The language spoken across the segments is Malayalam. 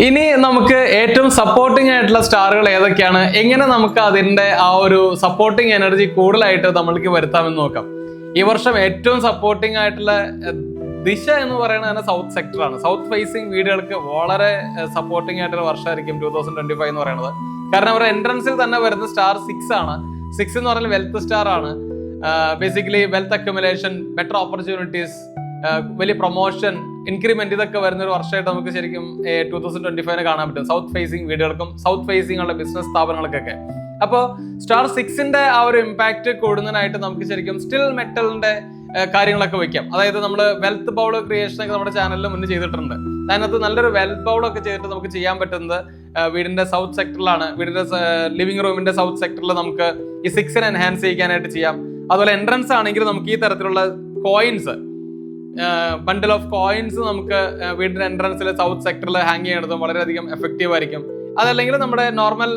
ഇനി നമുക്ക് ഏറ്റവും സപ്പോർട്ടിംഗ് ആയിട്ടുള്ള സ്റ്റാറുകൾ ഏതൊക്കെയാണ്? എങ്ങനെ നമുക്ക് അതിന്റെ ആ ഒരു സപ്പോർട്ടിംഗ് എനർജി കൂടുതലായിട്ട് നമ്മൾക്ക് വരുത്താമെന്ന് നോക്കാം. ഈ വർഷം ഏറ്റവും സപ്പോർട്ടിംഗ് ആയിട്ടുള്ള ദിശ എന്ന് പറയുന്നത് തന്നെ സൗത്ത് സെക്ടറാണ് സൗത്ത് ഫേസിംഗ് വീടുകൾക്ക് വളരെ സപ്പോർട്ടിംഗ് ആയിട്ടുള്ള വർഷമായിരിക്കും ടൂ തൗസൻഡ് ട്വന്റി ഫൈവ് എന്ന് പറയുന്നത്. കാരണം അവരുടെ എൻട്രൻസിൽ തന്നെ വരുന്ന സ്റ്റാർ സിക്സ് ആണ്. സിക്സ് എന്ന് പറഞ്ഞാൽ വെൽത്ത് സ്റ്റാർ ആണ്. Basically wealth accumulation better opportunities വലിയ പ്രൊമോഷൻ ഇൻക്രിമെന്റ് ഇതൊക്കെ വരുന്ന ഒരു വർഷമായിട്ട് നമുക്ക് ശരിക്കും ടൂ തൗസൻഡ് ട്വന്റി ഫൈവിന് കാണാൻ പറ്റും. സൗത്ത് ഫേസിംഗ് വീടുകൾക്കും സൗത്ത് ഫേസിംഗ് ഉള്ള ബിസിനസ് സ്ഥാപനങ്ങൾക്കൊക്കെ. അപ്പോൾ സ്റ്റാർ സിക്സിന്റെ ആ ഒരു ഇമ്പാക്ട് കൂടുന്നതിനായിട്ട് നമുക്ക് ശരിക്കും സ്റ്റിൽ മെറ്റലിന്റെ കാര്യങ്ങളൊക്കെ വെക്കാം. അതായത് നമ്മൾ വെൽത്ത് ബൗൾ ക്രിയേഷൻ ഒക്കെ നമ്മുടെ ചാനലിൽ മുന്നേ ചെയ്തിട്ടുണ്ട്. അതിനകത്ത് നല്ലൊരു വെൽത്ത് ബൗൾ ഒക്കെ ചെയ്തിട്ട് നമുക്ക് ചെയ്യാൻ പറ്റുന്നത് വീടിന്റെ സൗത്ത് സെക്ടറിലാണ് വീടിന്റെ ലിവിംഗ് റൂമിന്റെ സൗത്ത് സെക്ടറിൽ നമുക്ക് ഈ സിക്സിനെ എൻഹാൻസ് ചെയ്യാനായിട്ട് ചെയ്യാം. അതുപോലെ എൻട്രൻസ് ആണെങ്കിൽ നമുക്ക് ഈ തരത്തിലുള്ള കോയിൻസ് ബണ്ടിൽ ഓഫ് കോയിൻസ് നമുക്ക് വീടിന്റെ എൻട്രൻസിൽ സൗത്ത് സെക്ടറിൽ ഹാങ് ചെയ്യണതും വളരെയധികം എഫക്റ്റീവ് ആയിരിക്കും. അതല്ലെങ്കിൽ നമ്മുടെ നോർമൽ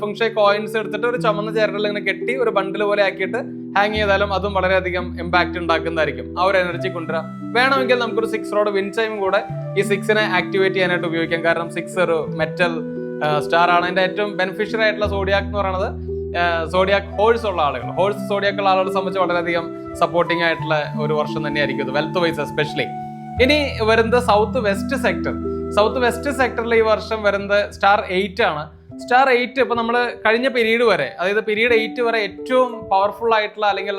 ഫംഗ്ഷൻ കോയിൻസ് എടുത്തിട്ട് ഒരു ചുമന്ന ചേരലിൽ ഇങ്ങനെ കെട്ടി ഒരു ബണ്ടിൽ പോലെ ആക്കിയിട്ട് ഹാങ് ചെയ്താലും അതും വളരെയധികം ഇമ്പാക്ട് ഉണ്ടാക്കുന്നതായിരിക്കും. ആ ഒരു എനർജി കൊണ്ടുവരാം. വേണമെങ്കിൽ നമുക്കൊരു സിക്സ് റോഡ് വിൻ ടൈം കൂടെ ഈ സിക്സിനെ ആക്ടിവേറ്റ് ചെയ്യാനായിട്ട് ഉപയോഗിക്കാം. കാരണം സിക്സ് ഒരു മെറ്റൽ സ്റ്റാർ ആണ്. അതിന്റെ ഏറ്റവും ബെനിഫിഷ്യൽ ആയിട്ടുള്ള സോഡിയാക്ക് എന്ന് പറയുന്നത് സോഡിയാക് ഹോഴ്സ് ഉള്ള ആളുകൾ. ഹോഴ്സ് സോഡിയാക്ക് ഉള്ള ആളുകളെ സംബന്ധിച്ച് വളരെയധികം സപ്പോർട്ടിംഗ് ആയിട്ടുള്ള ഒരു വർഷം തന്നെയായിരിക്കും ഇത് വെൽത്ത് വൈസ് എസ്പെഷ്യലി ഇനി വരുന്നത് south west sector south west സെക്ടറിൽ ഈ വർഷം വരുന്നത് സ്റ്റാർ എയ്റ്റ് ആണ്. സ്റ്റാർ എയ്റ്റ് ഇപ്പൊ നമ്മൾ കഴിഞ്ഞ പീരീഡ് വരെ അതായത് പീരീഡ് എയ്റ്റ് വരെ ഏറ്റവും പവർഫുൾ ആയിട്ടുള്ള അല്ലെങ്കിൽ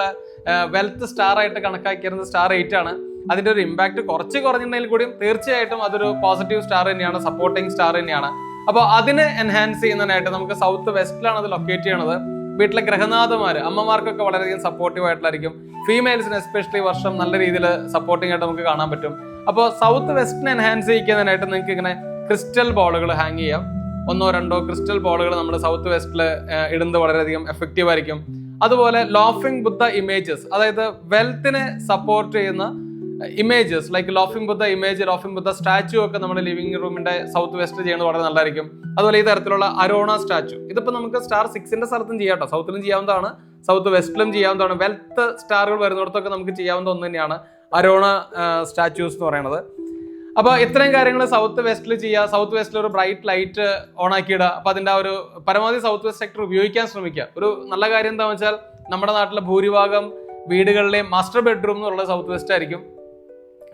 വെൽത്ത് സ്റ്റാർ ആയിട്ട് കണക്കാക്കിയിരുന്നത് സ്റ്റാർ എയ്റ്റ് ആണ്. അതിന്റെ ഒരു ഇമ്പാക്ട് കുറച്ച് കുറഞ്ഞിട്ടുണ്ടെങ്കിൽ കൂടിയും തീർച്ചയായിട്ടും അതൊരു പോസിറ്റീവ് സ്റ്റാർ തന്നെയാണ് സപ്പോർട്ടിംഗ് സ്റ്റാർ തന്നെയാണ്. അപ്പോൾ അതിനെ എൻഹാൻസ് ചെയ്യുന്നതിനായിട്ട് നമുക്ക് സൗത്ത് വെസ്റ്റിലാണ് അത് ലൊക്കേറ്റ് ചെയ്യണത്. വീട്ടിലെ ഗ്രഹനാഥമാര് അമ്മമാർക്കൊക്കെ വളരെയധികം സപ്പോർട്ടീവ് ആയിട്ടുള്ളായിരിക്കും. ഫീമെയിൽസിന് എസ്പെഷ്യലി വർഷം നല്ല രീതിയിൽ സപ്പോർട്ടിംഗ് ആയിട്ട് നമുക്ക് കാണാൻ പറ്റും. അപ്പോൾ സൗത്ത് വെസ്റ്റിനെ എൻഹാൻസ് ചെയ്യിക്കുന്നതിനായിട്ട് നിങ്ങൾക്ക് ഇങ്ങനെ ക്രിസ്റ്റൽ ബോളുകൾ ഹാങ് ചെയ്യാം. ഒന്നോ രണ്ടോ ക്രിസ്റ്റൽ ബോളുകൾ നമ്മൾ സൗത്ത് വെസ്റ്റിൽ ഇടുന്നത് വളരെയധികം എഫക്റ്റീവ് ആയിരിക്കും. അതുപോലെ ലോഫിംഗ് ബുദ്ധ ഇമേജസ് അതായത് വെൽത്തിനെ സപ്പോർട്ട് ചെയ്യുന്ന images like laughing Buddha image laughing Buddha statue ഒക്കെ നമ്മുടെ ലിവിംഗ് റൂമിന്റെ സൗത്ത് വെസ്റ്റ് ചെയ്യുന്നത് വളരെ നല്ലതായിരിക്കും. അതുപോലെ ഈ തരത്തിലുള്ള അരോണ സ്റ്റാച്ചു ഇതിപ്പോ നമുക്ക് സ്റ്റാർ സിക്സിന്റെ സ്ഥലത്തും ചെയ്യാം കേട്ടോ. സൗത്തിലും ചെയ്യാവുന്നതാണ് സൗത്ത് വെസ്റ്റിലും ചെയ്യാവുന്നതാണ്. വെൽത്ത് സ്റ്റാറുകൾ വരുന്നിടത്തൊക്കെ നമുക്ക് ചെയ്യാവുന്ന ഒന്ന് തന്നെയാണ് അരോണ സ്റ്റാച്യൂസ് എന്ന് പറയുന്നത്. അപ്പൊ ഇത്രയും കാര്യങ്ങൾ സൗത്ത് വെസ്റ്റിൽ ചെയ്യുക സൗത്ത് വെസ്റ്റിൽ ഒരു ബ്രൈറ്റ് ലൈറ്റ് ഓൺ ആക്കി ഇടുക അപ്പൊ അതിന്റെ ആ ഒരു പരമാവധി സൗത്ത് വെസ്റ്റ് സെക്ടർ ഉപയോഗിക്കാൻ ശ്രമിക്കുക ഒരു നല്ല കാര്യം എന്താണെന്ന് വെച്ചാൽ നമ്മുടെ നാട്ടിലെ ഭൂരിഭാഗം വീടുകളിലെയും മാസ്റ്റർ ബെഡ്റൂം എന്നുള്ള സൗത്ത് വെസ്റ്റ് ആയിരിക്കും.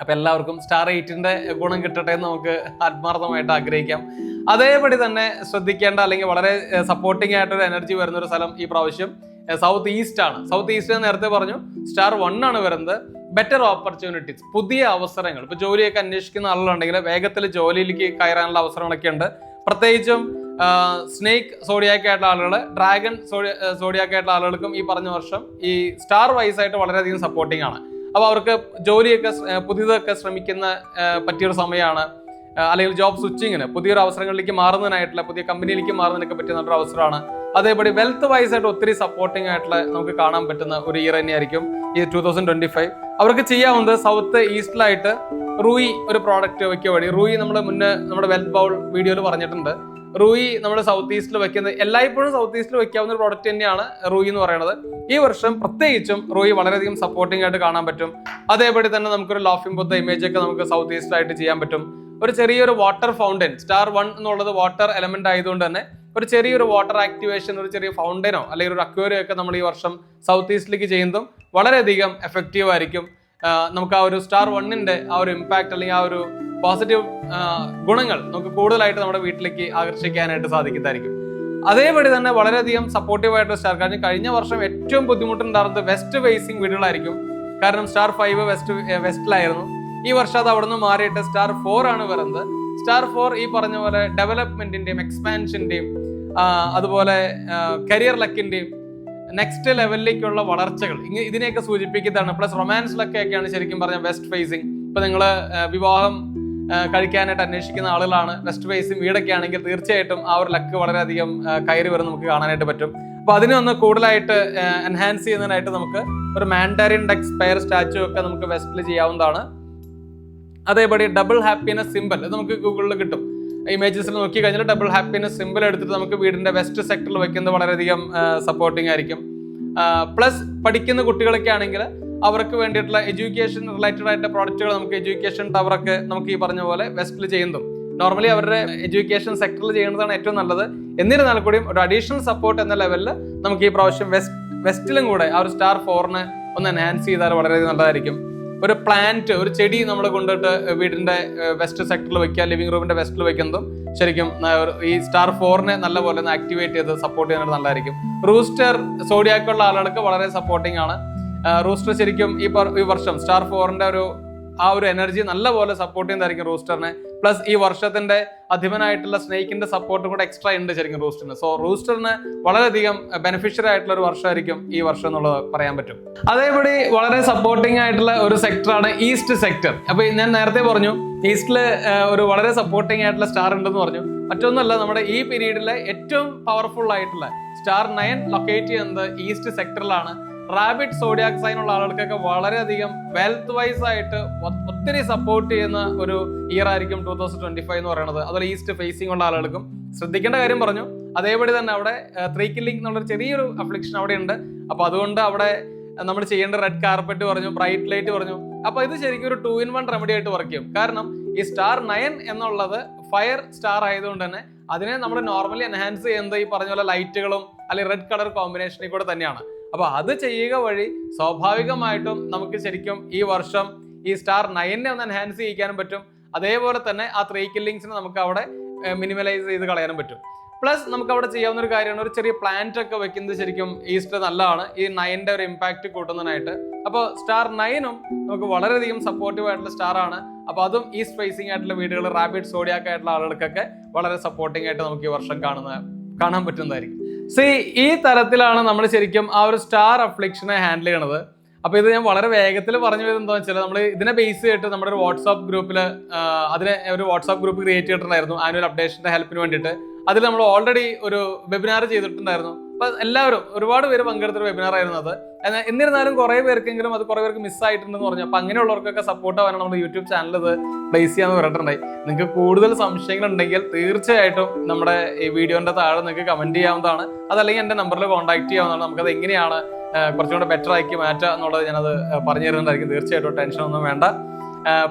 അപ്പൊ എല്ലാവർക്കും സ്റ്റാർ എയ്റ്റിന്റെ ഗുണം കിട്ടട്ടെ എന്ന് നമുക്ക് ആത്മാർത്ഥമായിട്ട് ആഗ്രഹിക്കാം. അതേപടി തന്നെ ശ്രദ്ധിക്കേണ്ട അല്ലെങ്കിൽ വളരെ സപ്പോർട്ടിംഗ് ആയിട്ടൊരു എനർജി വരുന്ന ഒരു സ്ഥലം ഈ പ്രാവശ്യം സൗത്ത് ഈസ്റ്റ് ആണ്. സൗത്ത് ഈസ്റ്റ് നേരത്തെ പറഞ്ഞു സ്റ്റാർ വൺ ആണ് വരുന്നത്. ബെറ്റർ ഓപ്പർച്യൂണിറ്റീസ് പുതിയ അവസരങ്ങൾ. ഇപ്പൊ ജോലിയൊക്കെ അന്വേഷിക്കുന്ന ആളുകളുണ്ടെങ്കിൽ വേഗത്തിൽ ജോലിയിലേക്ക് കയറാനുള്ള അവസരങ്ങളൊക്കെ ഉണ്ട്. പ്രത്യേകിച്ചും സ്നേക്ക് സോഡിയാക്ക് ആയിട്ടുള്ള ആളുകൾ ഡ്രാഗൺ സോഡിയാക്ക് ആയിട്ടുള്ള ആളുകൾക്കും ഈ പറഞ്ഞ വർഷം ഈ സ്റ്റാർ വൈസ് ആയിട്ട് വളരെയധികം സപ്പോർട്ടിംഗ് ആണ്. അപ്പോൾ അവർക്ക് ജോലിയൊക്കെ പുതിയതൊക്കെ ശ്രമിക്കുന്ന പറ്റിയൊരു സമയമാണ് അല്ലെങ്കിൽ ജോബ് സ്വിച്ചിങ്ങിന് പുതിയൊരു അവസരങ്ങളിലേക്ക് മാറുന്നതിനായിട്ടുള്ള പുതിയ കമ്പനിയിലേക്ക് മാറുന്നതിനൊക്കെ പറ്റിയ നല്ലൊരു അവസരമാണ്. അതേപടി വെൽത്ത് വൈസ് ആയിട്ട് ഒത്തിരി സപ്പോർട്ടിംഗ് ആയിട്ടുള്ള നമുക്ക് കാണാൻ പറ്റുന്ന ഒരു ഇയർ തന്നെയായിരിക്കും ഈ ടൂ തൗസൻഡ് ട്വന്റി ഫൈവ് അവർക്ക് ചെയ്യാവുന്നത് സൗത്ത് ഈസ്റ്റിലായിട്ട് റൂയി ഒരു പ്രോഡക്റ്റ് വയ്ക്കുക വഴി റൂയി നമ്മൾ മുന്നേ നമ്മുടെ വെൽത്ത് ബൗൾ വീഡിയോയിൽ പറഞ്ഞിട്ടുണ്ട്. റൂയി നമ്മൾ സൗത്ത് ഈസ്റ്റിൽ വെക്കുന്നത് എല്ലായ്പ്പോഴും സൗത്ത് ഈസ്റ്റിൽ വെക്കാവുന്ന ഒരു പ്രോഡക്റ്റ് തന്നെയാണ് റൂയി എന്ന് പറയുന്നത്. ഈ വർഷം പ്രത്യേകിച്ചും റൂയി വളരെയധികം സപ്പോർട്ടിംഗ് ആയിട്ട് കാണാൻ പറ്റും. അതേപടി തന്നെ നമുക്കൊരു ലോഫിംഗ് ബുദ്ധ ഇമേജ് ഒക്കെ നമുക്ക് സൗത്ത് ഈസ്റ്റിലായിട്ട് ചെയ്യാൻ പറ്റും. ഒരു ചെറിയൊരു വാട്ടർ ഫൗണ്ടൻ സ്റ്റാർ വൺ എന്നുള്ളത് വാട്ടർ എലമെന്റ് ആയതുകൊണ്ട് തന്നെ ഒരു ചെറിയൊരു വാട്ടർ ആക്ടിവേഷൻ ഒരു ചെറിയ ഫൗണ്ടനോ അല്ലെങ്കിൽ ഒരു അക്വേറിയോ ഒക്കെ നമ്മൾ ഈ വർഷം സൗത്ത് ഈസ്റ്റിലേക്ക് ചെയ്യുന്നതും വളരെയധികം എഫക്റ്റീവ് ആയിരിക്കും. നമുക്ക് ആ ഒരു സ്റ്റാർ വണ്ണിന്റെ ആ ഒരു ഇമ്പാക്ട് അല്ലെങ്കിൽ ആ ഒരു പോസിറ്റീവ് ഗുണങ്ങൾ നമുക്ക് കൂടുതലായിട്ട് നമ്മുടെ വീട്ടിലേക്ക് ആകർഷിക്കാനായിട്ട് സാധിക്കുന്നതായിരിക്കും. അതേപടി തന്നെ വളരെയധികം സപ്പോർട്ടീവായിട്ട് സ്റ്റാർ കാരണം കഴിഞ്ഞ വർഷം ഏറ്റവും ബുദ്ധിമുട്ടുണ്ടായിരുന്നത് വെസ്റ്റ് ഫേസിങ് വീടുകളായിരിക്കും. കാരണം സ്റ്റാർ ഫൈവ് വെസ്റ്റ് വെസ്റ്റിലായിരുന്നു ഈ വർഷം അത് അവിടെ നിന്ന് മാറിയിട്ട് സ്റ്റാർ ഫോർ ആണ് വരുന്നത്. സ്റ്റാർ ഫോർ ഈ പറഞ്ഞ പോലെ ഡെവലപ്മെന്റിന്റെയും എക്സ്പാൻഷന്റെയും അതുപോലെ കരിയർ ലക്കിന്റെയും നെക്സ്റ്റ് ലെവലിലേക്കുള്ള വളർച്ചകൾ ഇതിനെയൊക്കെ സൂചിപ്പിക്കുന്നതാണ്. പ്ലസ് റൊമാൻസ് ലക്കൊക്കെയാണ് ശരിക്കും പറഞ്ഞ വെസ്റ്റ് ഫേസിങ് ഇപ്പൊ നിങ്ങൾ വിവാഹം കഴിക്കാനായിട്ട് അന്വേഷിക്കുന്ന ആളുകളാണ്. വെസ്റ്റ് ഫേസിങ് വീടൊക്കെ ആണെങ്കിൽ തീർച്ചയായിട്ടും ആ ഒരു ലക്ക് വളരെയധികം കയറി വരും നമുക്ക് കാണാനായിട്ട് പറ്റും. അപ്പൊ അതിനൊന്ന് കൂടുതലായിട്ട് എൻഹാൻസ് ചെയ്യുന്നതിനായിട്ട് നമുക്ക് ഒരു മാൻഡാരിൻ ഡെക്സ് പെയർ സ്റ്റാച്ചു ഒക്കെ നമുക്ക് വെസ്റ്റിൽ ചെയ്യാവുന്നതാണ്. അതേപടി ഡബിൾ ഹാപ്പിനെസ് സിമ്പിൾ ഇത് നമുക്ക് ഗൂഗിളിൽ കിട്ടും. ഇമേജസിൽ നോക്കി കഴിഞ്ഞാൽ ഡബിൾ ഹാപ്പിനെസ് സിമ്പിൾ എടുത്തിട്ട് നമുക്ക് വീടിന്റെ വെസ്റ്റ് സെക്ടറിൽ വെക്കുന്നത് വളരെയധികം സപ്പോർട്ടിംഗ് ആയിരിക്കും. പ്ലസ് പഠിക്കുന്ന കുട്ടികളൊക്കെ ആണെങ്കിൽ അവർക്ക് വേണ്ടിയിട്ടുള്ള എഡ്യൂക്കേഷൻ റിലേറ്റഡ് ആയിട്ട് പ്രോഡക്റ്റുകൾ നമുക്ക് എഡ്യൂക്കേഷൻ ടവറൊക്കെ നമുക്ക് ഈ പറഞ്ഞ പോലെ വെസ്റ്റിൽ ചെയ്യുന്നതും നോർമലി അവരുടെ എഡ്യൂക്കേഷൻ സെക്ടറിൽ ചെയ്യുന്നതാണ് ഏറ്റവും നല്ലത്. എന്നിരുന്നാൽ കൂടിയും ഒരു അഡീഷണൽ സപ്പോർട്ട് എന്ന ലെവലിൽ നമുക്ക് ഈ പ്രാവശ്യം വെസ്റ്റ് വെസ്റ്റിലും കൂടെ ആ ഒരു സ്റ്റാർ ഫോറിനെ ഒന്ന് എൻഹാൻസ് ചെയ്താൽ വളരെയധികം നല്ലതായിരിക്കും. ഒരു പ്ലാന്റ് ഒരു ചെടി നമ്മൾ കൊണ്ടിട്ട് വീടിന്റെ വെസ്റ്റ് സെക്ടറിൽ വെക്കുക ലിവിംഗ് റൂമിന്റെ വെസ്റ്റിൽ വെക്കുന്നതും ശരിക്കും ഈ സ്റ്റാർ ഫോറിനെ നല്ലപോലെ ഒന്ന് ആക്ടിവേറ്റ് ചെയ്ത് സപ്പോർട്ട് ചെയ്യാനായിട്ട് നല്ലതായിരിക്കും. റൂസ്റ്റർ സോഡിയാക്കുള്ള ആളുകൾക്ക് വളരെ സപ്പോർട്ടിംഗ് ആണ്. റൂസ്റ്റർ ശരിക്കും ഈ ഈ വർഷം സ്റ്റാർ ഫോറിന്റെ ഒരു ആ ഒരു എനർജി നല്ലപോലെ സപ്പോർട്ട് ചെയ്യുന്നതായിരിക്കും റൂസ്റ്ററിനെ. പ്ലസ് ഈ വർഷത്തിന്റെ അധിപനായിട്ടുള്ള സ്നേക്കിന്റെ സപ്പോർട്ടും കൂടെ എക്സ്ട്രാ ഉണ്ട് ശരിക്കും റൂസ്റ്ററിന്. സോ റൂസ്റ്ററിന് വളരെയധികം ബെനിഫിഷ്യൽ ആയിട്ടുള്ള ഒരു വർഷമായിരിക്കും ഈ വർഷം എന്നുള്ളത് പറയാൻ പറ്റും. അതേപടി വളരെ സപ്പോർട്ടിംഗ് ആയിട്ടുള്ള ഒരു സെക്ടറാണ് ഈസ്റ്റ് സെക്ടർ അപ്പൊ ഞാൻ നേരത്തെ പറഞ്ഞു ഈസ്റ്റിൽ ഒരു വളരെ സപ്പോർട്ടിംഗ് ആയിട്ടുള്ള സ്റ്റാർ ഉണ്ടെന്ന് പറഞ്ഞു. മറ്റൊന്നുമല്ല നമ്മുടെ ഈ പീരീഡിലെ ഏറ്റവും പവർഫുൾ ആയിട്ടുള്ള സ്റ്റാർ നയൻ ലൊക്കേറ്റ് ചെയ്യുന്നത് ഈസ്റ്റ് സെക്ടറിലാണ് റാബിറ്റ് സോഡിയാക് സൈൻ ഉള്ള ആളുകൾക്കൊക്കെ വളരെയധികം വെൽത്ത് വൈസ് ആയിട്ട് ഒത്തിരി സപ്പോർട്ട് ചെയ്യുന്ന ഒരു ഇയർ ആയിരിക്കും ടൂ തൗസൻഡ് ട്വന്റി ഫൈവ് എന്ന് പറയുന്നത്. അതുപോലെ ഈസ്റ്റ് ഫേസിംഗ് ഉള്ള ആളുകൾക്കും ശ്രദ്ധിക്കേണ്ട കാര്യം പറഞ്ഞു. അതേപടി തന്നെ അവിടെ ത്രീ കില്ലിംഗ് എന്നുള്ളൊരു ചെറിയൊരു അഫ്ലിക്ഷൻ അവിടെ ഉണ്ട്. അപ്പൊ അതുകൊണ്ട് അവിടെ നമ്മൾ ചെയ്യേണ്ട റെഡ് കാർപ്പറ്റ് പറഞ്ഞു ബ്രൈറ്റ് ലൈറ്റ് പറഞ്ഞു. അപ്പൊ ഇത് ശരിക്കും ഒരു ടു ഇൻ വൺ റെമഡി ആയിട്ട് വർക്ക് ചെയ്യും. കാരണം ഈ സ്റ്റാർ നയൻ എന്നുള്ളത് ഫയർ സ്റ്റാർ ആയതുകൊണ്ട് തന്നെ അതിനെ നമ്മൾ നോർമലി എൻഹാൻസ് ചെയ്യുന്നത് ഈ പറഞ്ഞ പോലെ ലൈറ്റുകളും അല്ലെങ്കിൽ റെഡ് കളർ കോമ്പിനേഷനിൽ കൂടെ തന്നെയാണ്. അപ്പൊ അത് ചെയ്യുക വഴി സ്വാഭാവികമായിട്ടും നമുക്ക് ശരിക്കും ഈ വർഷം ഈ സ്റ്റാർ നയനെ ഒന്ന് എൻഹാൻസ് ചെയ്യിക്കാനും പറ്റും. അതേപോലെ തന്നെ ആ ത്രീ കില്ലിങ്സിനെ നമുക്ക് അവിടെ മിനിമലൈസ് ചെയ്ത് കളയാനും പറ്റും. പ്ലസ് നമുക്ക് അവിടെ ചെയ്യാവുന്ന ഒരു കാര്യമാണ് ഒരു ചെറിയ പ്ലാന്റ് ഒക്കെ വെക്കുന്നത് ശരിക്കും ഈസ്റ്റ് നല്ലതാണ്. ഈ നയന്റെ ഒരു ഇമ്പാക്ട് കൂട്ടുന്നതിനായിട്ട്. അപ്പോൾ സ്റ്റാർ നയനും നമുക്ക് വളരെയധികം സപ്പോർട്ടീവ് ആയിട്ടുള്ള സ്റ്റാർ ആണ്. അപ്പോൾ അതും ഈസ്റ്റ് ഫേസിംഗ് ആയിട്ടുള്ള വീടുകൾ റാബിഡ് സോഡിയാക്ക് ആയിട്ടുള്ള ആളുകൾക്കൊക്കെ വളരെ സപ്പോർട്ടിംഗ് ആയിട്ട് നമുക്ക് ഈ വർഷം കാണുന്ന കാണാൻ പറ്റുന്നതായിരിക്കും. സി ഈ തരത്തിലാണ് നമ്മൾ ശരിക്കും ആ ഒരു സ്റ്റാർ അഫ്ലിക്ഷനെ ഹാൻഡിൽ ചെയ്യണത്. അപ്പൊ ഇത് ഞാൻ വളരെ വേഗത്തിൽ പറഞ്ഞു വരുന്നത് എന്താണെന്ന് വെച്ചാൽ നമ്മൾ ഇതിനെ ബേസ് ചെയ്തിട്ട് നമ്മുടെ ഒരു വാട്സാപ്പ് ഗ്രൂപ്പിൽ അതിനെ ഒരു വാട്സാപ്പ് ഗ്രൂപ്പ് ക്രിയേറ്റ് ചെയ്തിട്ടുണ്ടായിരുന്നു. ആനുവൽ അപ്ഡേഷന്റെ ഹെൽപ്പിന് വേണ്ടിയിട്ട്. അതിൽ നമ്മൾ ഓൾറെഡി ഒരു വെബിനാർ ചെയ്തിട്ടുണ്ടായിരുന്നു. അപ്പൊ എല്ലാവരും ഒരുപാട് പേര് പങ്കെടുത്തൊരു വെബിനാർ ആയിരുന്നു അത്. എന്നിരുന്നാലും കുറെ പേർക്കെങ്കിലും അത് കുറെ പേർക്ക് മിസ് ആയിട്ടുണ്ടെന്ന് പറഞ്ഞു. അപ്പൊ അങ്ങനെയുള്ളവർക്കൊക്കെ സപ്പോർട്ട് ആവാനാണ് നമ്മുടെ യൂട്യൂബ് ചാനൽ ഇത് പ്ലേസ് ചെയ്യാന്ന് പറഞ്ഞിട്ടുണ്ടായി. നിങ്ങൾക്ക് കൂടുതൽ സംശയങ്ങൾ ഉണ്ടെങ്കിൽ തീർച്ചയായിട്ടും നമ്മുടെ ഈ വീഡിയോന്റെ താഴെ നിങ്ങൾക്ക് കമന്റ് ചെയ്യാവുന്നതാണ്. അതല്ലെങ്കിൽ എന്റെ നമ്പറിൽ കോൺടാക്ട് ചെയ്യാവുന്നതാണ്. നമുക്കത് എങ്ങനെയാണ് കുറച്ചും കൂടെ ബെറ്റർ ആക്കി മാറ്റുക എന്നുള്ളത് ഞാനത് പറഞ്ഞു തരുന്നുണ്ടായിരിക്കും തീർച്ചയായിട്ടും ടെൻഷൻ ഒന്നും വേണ്ട.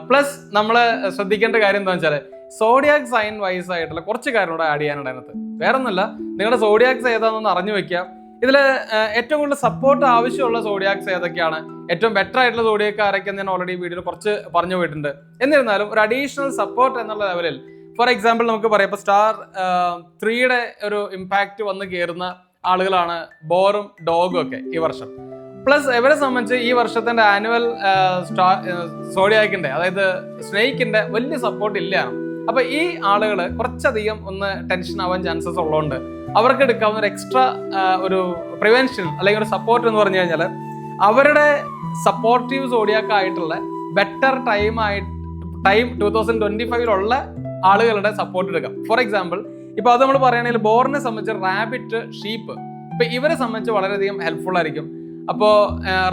പ്ലസ് നമ്മൾ ശ്രദ്ധിക്കേണ്ട കാര്യം എന്താണെന്ന് വെച്ചാൽ സോഡിയാക് സൈൻ വൈസ് ആയിട്ടുള്ള കുറച്ച് കാര്യം കൂടെ ആഡ് ചെയ്യാനുണ്ട് അതിനകത്ത്. വേറെ നിങ്ങളുടെ സോഡിയാക്സ് ഏതാണെന്ന് അറിഞ്ഞു വെക്കുക. ഇതിൽ ഏറ്റവും കൂടുതൽ സപ്പോർട്ട് ആവശ്യമുള്ള സോഡിയാക്സ് ഏതൊക്കെയാണ്? ഏറ്റവും ബെറ്റർ ആയിട്ടുള്ള സോഡിയാക്ക് ആരൊക്കെയെന്ന് ഞാൻ ഓൾറെഡി വീഡിയോയിൽ കുറച്ച് പറഞ്ഞു പോയിട്ടുണ്ട്. എന്നിരുന്നാലും ഒരു അഡീഷണൽ സപ്പോർട്ട് എന്നുള്ള ലെവലിൽ ഫോർ എക്സാമ്പിൾ നമുക്ക് പറയാം ഇപ്പൊ സ്റ്റാർ ത്രീയുടെ ഒരു ഇമ്പാക്റ്റ് വന്ന് കയറുന്ന ആളുകളാണ് ബോറും ഡോഗും ഒക്കെ ഈ വർഷം. പ്ലസ് ഇവരെ സംബന്ധിച്ച് ഈ വർഷത്തിന്റെ ആനുവൽ സോഡിയാക്കിന്റെ അതായത് സ്നേഹിക്കിന്റെ വലിയ സപ്പോർട്ട് ഇല്ല. അപ്പൊ ഈ ആളുകൾ കുറച്ചധികം ഒന്ന് ടെൻഷൻ ആവാൻ ചാൻസസ് ഉള്ളതുകൊണ്ട് അവർക്ക് എടുക്കാവുന്ന ഒരു എക്സ്ട്രാ ഒരു പ്രിവെൻഷൻ അല്ലെങ്കിൽ ഒരു സപ്പോർട്ട് എന്ന് പറഞ്ഞു കഴിഞ്ഞാൽ അവരുടെ സപ്പോർട്ടീവ് സോഡിയാക്ക് ആയിട്ടുള്ള ബെറ്റർ ടൈം ആയി ടൈം ടൂ തൗസൻഡ് ട്വന്റി ഫൈവിലുള്ള ആളുകളുടെ സപ്പോർട്ട് എടുക്കാം. ഫോർ എക്സാമ്പിൾ ഇപ്പൊ അത് നമ്മൾ പറയുകയാണെങ്കിൽ ബോറിനെ സംബന്ധിച്ച് റാബിറ്റ് ഷീപ്പ് ഇപ്പൊ ഇവരെ സംബന്ധിച്ച് വളരെയധികം ഹെൽപ്ഫുൾ ആയിരിക്കും. അപ്പോ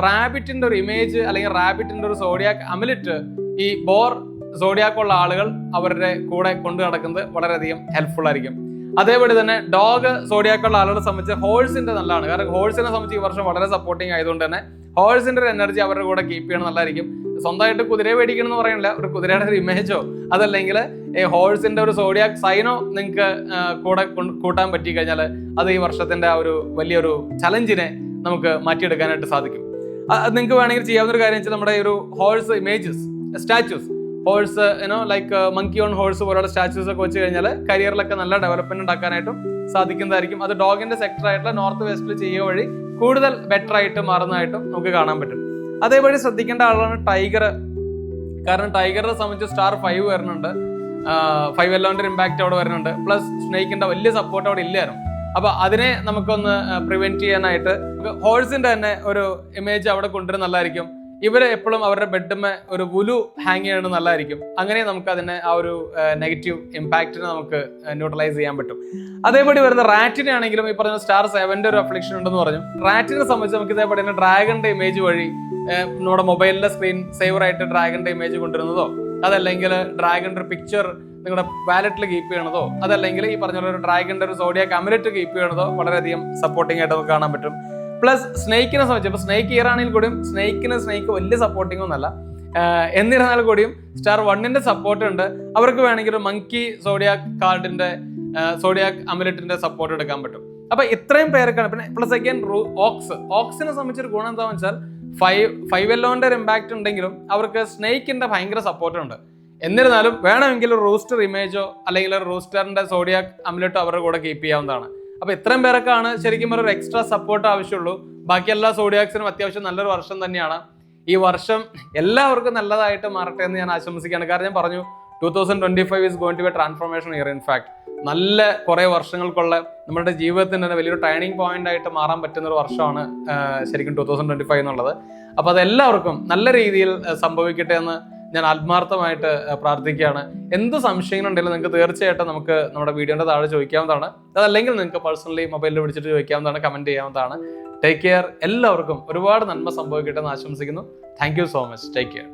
റാബിറ്റിന്റെ ഒരു ഇമേജ് അല്ലെങ്കിൽ റാബിറ്റിന്റെ ഒരു സോഡിയാക്ക് അമിലിറ്റ് ഈ ബോർ സോഡിയാക്കുള്ള ആളുകൾ അവരുടെ കൂടെ കൊണ്ടു നടക്കുന്നത് വളരെയധികം ഹെൽപ്ഫുൾ ആയിരിക്കും. അതേപോലെ തന്നെ ഡോഗ് സോഡിയാക്കുള്ള ആളുകളെ സംബന്ധിച്ച് ഹോഴ്സിന്റെ നല്ലതാണ്. കാരണം ഹോഴ്സിനെ സംബന്ധിച്ച് ഈ വർഷം വളരെ സപ്പോർട്ടിങ് ആയതുകൊണ്ട് തന്നെ ഹോഴ്സിന്റെ ഒരു എനർജി അവരുടെ കൂടെ കീപ്പ് ചെയ്യണം നല്ലതായിരിക്കും. സ്വന്തമായിട്ട് കുതിരയെ മേടിക്കണം എന്ന് പറയുന്നില്ല. ഒരു കുതിരയുടെ ഒരു ഇമേജോ അതല്ലെങ്കിൽ ഈ ഹോഴ്സിന്റെ ഒരു സോഡിയാക് സൈനോ നിങ്ങൾക്ക് കൂടെ കൂട്ടാൻ പറ്റി കഴിഞ്ഞാൽ അത് ഈ വർഷത്തിന്റെ ആ ഒരു വലിയൊരു ചലഞ്ചിനെ നമുക്ക് മാറ്റിയെടുക്കാനായിട്ട് സാധിക്കും. നിങ്ങൾക്ക് വേണമെങ്കിൽ ചെയ്യാവുന്ന ഒരു കാര്യം വെച്ചാൽ നമ്മുടെ ഒരു horse images statues horse you know like monkey on horse പോലുള്ള സ്റ്റാച്യൂസ് ഒക്കെ വെച്ച് കഴിഞ്ഞാൽ കരിയറിലൊക്കെ നല്ല ഡെവലപ്മെന്റ് ഉണ്ടാക്കാനായിട്ടും സാധിക്കുന്നതായിരിക്കും. അത് ഡോഗിന്റെ സെക്ടർ ആയിട്ടുള്ള നോർത്ത് വെസ്റ്റിൽ ചെയ്യുക വഴി കൂടുതൽ ബെറ്റർ ആയിട്ട് മാറുന്നതായിട്ടും നമുക്ക് കാണാൻ പറ്റും. അതേപോലെ ശ്രദ്ധിക്കേണ്ട ആളാണ് ടൈഗർ കാരണം ടൈഗറിനെ സംബന്ധിച്ച് സ്റ്റാർ ഫൈവ് വരുന്നുണ്ട്. ഫൈവ് എല്ലോന്റെ ഇമ്പാക്റ്റ് അവിടെ വരുന്നുണ്ട്. പ്ലസ് സ്നേഹിക്കേണ്ട വലിയ സപ്പോർട്ട് അവിടെ ഇല്ലായിരുന്നു. അപ്പൊ അതിനെ നമുക്കൊന്ന് പ്രിവെന്റ് ചെയ്യാനായിട്ട് ഹോഴ്സിന്റെ തന്നെ ഒരു ഇമേജ് അവിടെ കൊണ്ടുവരുന്ന നല്ലതായിരിക്കും. ഇവരെ എപ്പോഴും അവരുടെ ബെഡ്മേ ഒരു വുലു ഹാങ് ചെയ്യണത് നല്ലതായിരിക്കും. അങ്ങനെ നമുക്ക് അതിനെ ആ ഒരു നെഗറ്റീവ് ഇമ്പാക്റ്റിനെ നമുക്ക് ന്യൂട്രലൈസ് ചെയ്യാൻ പറ്റും. അതേപടി വരുന്ന റാറ്റിനെ ആണെങ്കിലും ഈ പറഞ്ഞ സ്റ്റാർ സെവന്റെ ഒരു അഫ്ലിക്ഷൻ ഉണ്ടെന്ന് പറഞ്ഞു. റാറ്റിനെ സംബന്ധിച്ച് നമുക്ക് ഇതേപോലെ തന്നെ ഡ്രാഗന്റെ ഇമേജ് വഴി നമ്മുടെ മൊബൈലിലെ സ്ക്രീൻ സേവർ ആയിട്ട് ഡ്രാഗന്റെ ഇമേജ് കൊണ്ടുവരുന്നതോ അതല്ലെങ്കിൽ ഒരു പിക്ചർ നിങ്ങളുടെ വാലറ്റിൽ കീപ്പ് ചെയ്യണതോ അതല്ലെങ്കിൽ ഈ പറഞ്ഞ ഒരു ഡ്രാഗന്റെ ഒരു സോഡിയാ കമലറ്റ് കീപ്പ് ചെയ്യണതോ വളരെയധികം സപ്പോർട്ടിംഗ് ആയിട്ട് നമുക്ക് കാണാൻ പറ്റും. പ്ലസ് സ്നേക്കിനെ സംബന്ധിച്ച് ഇപ്പൊ സ്നേക്ക് ഇയർ ആണെങ്കിൽ കൂടിയും സ്നേക്കിന് സ്നേക്ക് വലിയ സപ്പോർട്ടിംഗ് ഒന്നല്ല എന്നിരുന്നാൽ കൂടിയും സ്റ്റാർ വണ്ണിന്റെ സപ്പോർട്ട് ഉണ്ട്. അവർക്ക് വേണമെങ്കിൽ ഒരു മങ്കി സോഡിയാക് കാർഡിന്റെ സോഡിയാക് അമുലറ്റിന്റെ സപ്പോർട്ട് എടുക്കാൻ പറ്റും. അപ്പൊ ഇത്രയും പേർക്കാണ് പിന്നെ പ്ലസ് അഗൈൻ ഓക്സ് ഓക്സിനെ സംബന്ധിച്ചൊരു ഗുണം എന്താണെന്ന് വെച്ചാൽ ഫൈവ് ഫൈവ് എല്ലോന്റെ ഒരു ഇമ്പാക്ട് ഉണ്ടെങ്കിലും അവർക്ക് സ്നേക്കിന്റെ ഭയങ്കര സപ്പോർട്ട് ഉണ്ട്. എന്നിരുന്നാലും വേണമെങ്കിൽ റൂസ്റ്റർ ഇമേജോ അല്ലെങ്കിൽ റൂസ്റ്ററിന്റെ സോഡിയാക് അമുലറ്റോ അവരുടെ കൂടെ കീപ്പ് ചെയ്യാവുന്നതാണ്. അപ്പൊ ഇത്രയും പേരൊക്കെയാണ് ശരിക്കും ഒരു എക്സ്ട്രാ സപ്പോർട്ട് ആവശ്യമുള്ളൂ. ബാക്കി എല്ലാ സോഡിയാക്സിനും അത്യാവശ്യം നല്ലൊരു വർഷം തന്നെയാണ്. ഈ വർഷം എല്ലാവർക്കും നല്ലതായിട്ട് മാറട്ടെ എന്ന് ഞാൻ ആശംസിക്കുകയാണ്. കാരണം ഞാൻ പറഞ്ഞു two thousand twenty five is going to be transformation year in fact നല്ല കുറേ വർഷങ്ങൾക്കുള്ള നമ്മുടെ ജീവിതത്തിന് തന്നെ വലിയൊരു ടേണിംഗ് പോയിന്റ് ആയിട്ട് മാറാൻ പറ്റുന്ന ഒരു വർഷമാണ് ശരിക്കും ടൂ തൗസൻഡ് ട്വന്റി ഫൈവ് എന്നുള്ളത്. അപ്പോൾ അതെല്ലാവർക്കും നല്ല രീതിയിൽ സംഭവിക്കട്ടെ എന്ന് ഞാൻ ആത്മാർത്ഥമായിട്ട് പ്രാർത്ഥിക്കുകയാണ്. എന്ത് സംശയങ്ങളുണ്ടെങ്കിലും നിങ്ങൾക്ക് തീർച്ചയായിട്ടും നമുക്ക് നമ്മുടെ വീഡിയോയുടെ താഴെ ചോദിക്കാവുന്നതാണ്. അതല്ലെങ്കിൽ നിങ്ങൾക്ക് പേഴ്സണലി മൊബൈലിൽ വിളിച്ചിട്ട് ചോദിക്കാവുന്നതാണ് കമന്റ് ചെയ്യാവുന്നതാണ്. ടേക്ക് കെയർ എല്ലാവർക്കും ഒരുപാട് നന്മ സംഭവിക്കട്ടെ എന്ന് ആശംസിക്കുന്നു. Thank so much take care